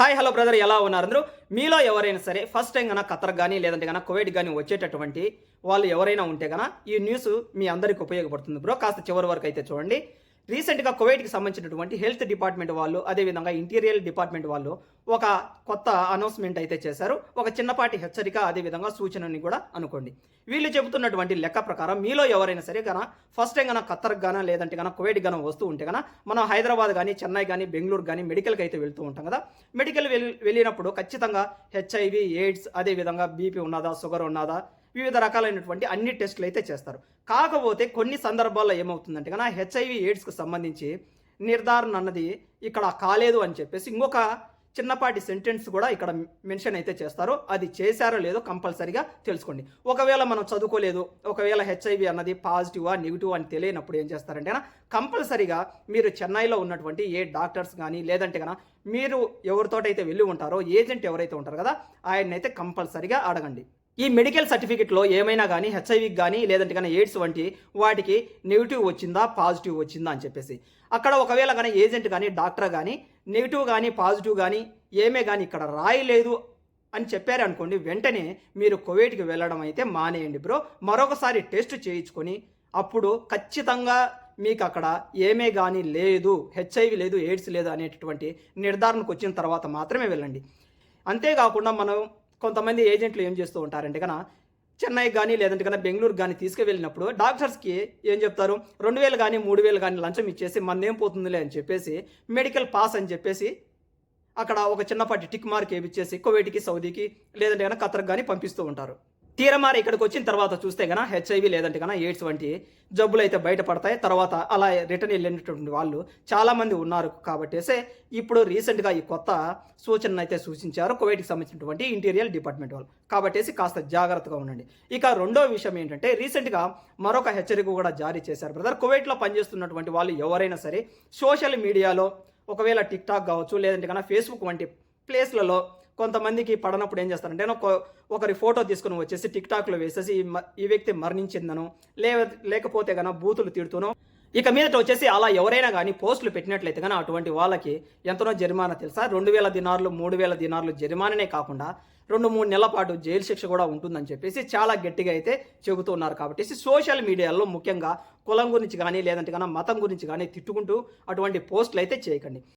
Hi hello brother ఎలా ఉన్నారు అందరూ? మీలో ఎవరైనా సరే ఫస్ట్ టైం కన్నా ఖతర్ కానీ లేదంటే కన్నా కువైట్ కానీ వచ్చేటటువంటి వాళ్ళు ఎవరైనా ఉంటే కన్నా ఈ న్యూస్ మీ అందరికి ఉపయోగపడుతుంది బ్రో. కాస్త చివరి వరకు అయితే చూడండి. రీసెంట్గా కువైట్కి సంబంధించినటువంటి హెల్త్ డిపార్ట్మెంట్ వాళ్ళు అదేవిధంగా ఇంటీరియర్ డిపార్ట్మెంట్ వాళ్ళు ఒక కొత్త అనౌన్స్మెంట్ అయితే చేశారు. ఒక చిన్నపాటి హెచ్చరిక అదేవిధంగా సూచనని కూడా అనుకోండి. వీళ్ళు చెబుతున్నటువంటి లెక్క ప్రకారం మీలో ఎవరైనా సరే కన ఫస్ట్ టైం కన్నా ఖత్తర్కి గానా లేదంటే కనుక కువైట్ గానా వస్తూ ఉంటే కన్నా మనం హైదరాబాద్ కానీ చెన్నై కానీ బెంగళూరు కానీ మెడికల్కి అయితే వెళ్తూ ఉంటాం కదా మెడికల్ వెళ్ళినప్పుడు ఖచ్చితంగా హెచ్ఐవి ఎయిడ్స్ అదేవిధంగా బీపీ ఉన్నదా షుగర్ ఉన్నదా వివిధ రకాలైనటువంటి అన్ని టెస్టులు అయితే చేస్తారు. కాకపోతే కొన్ని సందర్భాల్లో ఏమవుతుందంటే కన్నా హెచ్ఐవి ఎయిడ్స్కి సంబంధించి నిర్ధారణ అన్నది ఇక్కడ కాలేదు అని చెప్పేసి ఇంకొక చిన్నపాటి సెంటెన్స్ కూడా ఇక్కడ మెన్షన్ అయితే చేస్తారు. అది చేశారో లేదో కంపల్సరీగా తెలుసుకోండి. ఒకవేళ మనం చదువుకోలేదు ఒకవేళ హెచ్ఐవి అన్నది పాజిటివా నెగిటివ్ అని తెలియనప్పుడు ఏం చేస్తారంటే కంపల్సరీగా మీరు చెన్నైలో ఉన్నటువంటి ఏ డాక్టర్స్ కానీ లేదంటే కనుక మీరు ఎవరితోటైతే వెళ్ళి ఉంటారో ఏజెంట్ ఎవరైతే ఉంటారు కదా ఆయన్నైతే కంపల్సరీగా అడగండి. ఈ మెడికల్ సర్టిఫికెట్లో ఏమైనా కానీ హెచ్ఐవికి కానీ లేదంటే కానీ ఎయిడ్స్ వంటి వాటికి నెగిటివ్ వచ్చిందా పాజిటివ్ వచ్చిందా అని చెప్పేసి. అక్కడ ఒకవేళ కానీ ఏజెంట్ కానీ డాక్టర్ కానీ నెగిటివ్ కానీ పాజిటివ్ కానీ ఏమే కానీ ఇక్కడ రాయలేదు అని చెప్పారు అనుకోండి వెంటనే మీరు కోవిడ్కి వెళ్ళడం అయితే మానేయండి బ్రో. మరొకసారి టెస్ట్ చేయించుకొని అప్పుడు ఖచ్చితంగా మీకు అక్కడ ఏమే కానీ లేదు హెచ్ఐవి లేదు ఎయిడ్స్ లేదు అనేటటువంటి నిర్ధారణకు వచ్చిన తర్వాత మాత్రమే వెళ్ళండి. అంతేకాకుండా మనం కొంతమంది ఏజెంట్లు ఏం చేస్తూ ఉంటారంటే కన్నా చెన్నై కానీ లేదంటే కన్నా బెంగళూరు కానీ తీసుకువెళ్ళినప్పుడు డాక్టర్స్కి ఏం చెప్తారు? రెండు వేలు కానీ మూడు వేలు కానీ లంచం ఇచ్చేసి మనదేం పోతుందిలే అని చెప్పేసి మెడికల్ పాస్ అని చెప్పేసి అక్కడ ఒక చిన్నపాటి టిక్ మార్క్ వేయించేసి కువైట్కి సౌదీకి లేదంటే కన్నా ఖతర్కి కానీ పంపిస్తూ ఉంటారు. తీరమారి ఇక్కడికి వచ్చిన తర్వాత చూస్తే కనుక హెచ్ఐవి లేదంటే కనుక ఎయిడ్స్ వంటి జబ్బులు అయితే బయటపడతాయి. తర్వాత అలా రిటర్న్ వెళ్ళినటువంటి వాళ్ళు చాలామంది ఉన్నారు కాబట్టేసే ఇప్పుడు రీసెంట్గా ఈ కొత్త సూచనను అయితే సూచించారు కువైట్కి సంబంధించినటువంటి ఇంటీరియర్ డిపార్ట్మెంట్ వాళ్ళు. కాబట్టేసి కాస్త జాగ్రత్తగా ఉండండి. ఇక రెండో విషయం ఏంటంటే రీసెంట్గా మరొక హెచ్చరిక కూడా జారీ చేశారు బ్రదర్. కువైట్లో పనిచేస్తున్నటువంటి వాళ్ళు ఎవరైనా సరే సోషల్ మీడియాలో ఒకవేళ టిక్ టాక్ కావచ్చు లేదంటే కనుక ఫేస్బుక్ వంటి ప్లేస్లలో కొంతమందికి పడనప్పుడు ఏం చేస్తారంటే ఒక ఒకరి ఫోటో తీసుకుని వచ్చేసి టిక్ టాక్లో వేసేసి ఈ వ్యక్తి మరణించిందను లే లేకపోతే కనుక బూతులు తిడుతూనో ఇక మీదట వచ్చేసి అలా ఎవరైనా కానీ పోస్టులు పెట్టినట్లయితే కానీ అటువంటి వాళ్ళకి ఎంతనో జరిమానా తెలుసా? రెండు వేల దినార్లు మూడు వేల దినార్లు జరిమానానే కాకుండా రెండు మూడు నెలల పాటు జైలు శిక్ష కూడా ఉంటుందని చెప్పేసి చాలా గట్టిగా అయితే చెబుతూ ఉన్నారు కాబట్టి సోషల్ మీడియాలో ముఖ్యంగా కులం గురించి కానీ లేదంటే కానీ మతం గురించి కానీ తిట్టుకుంటూ అటువంటి పోస్టులు అయితే చేయకండి.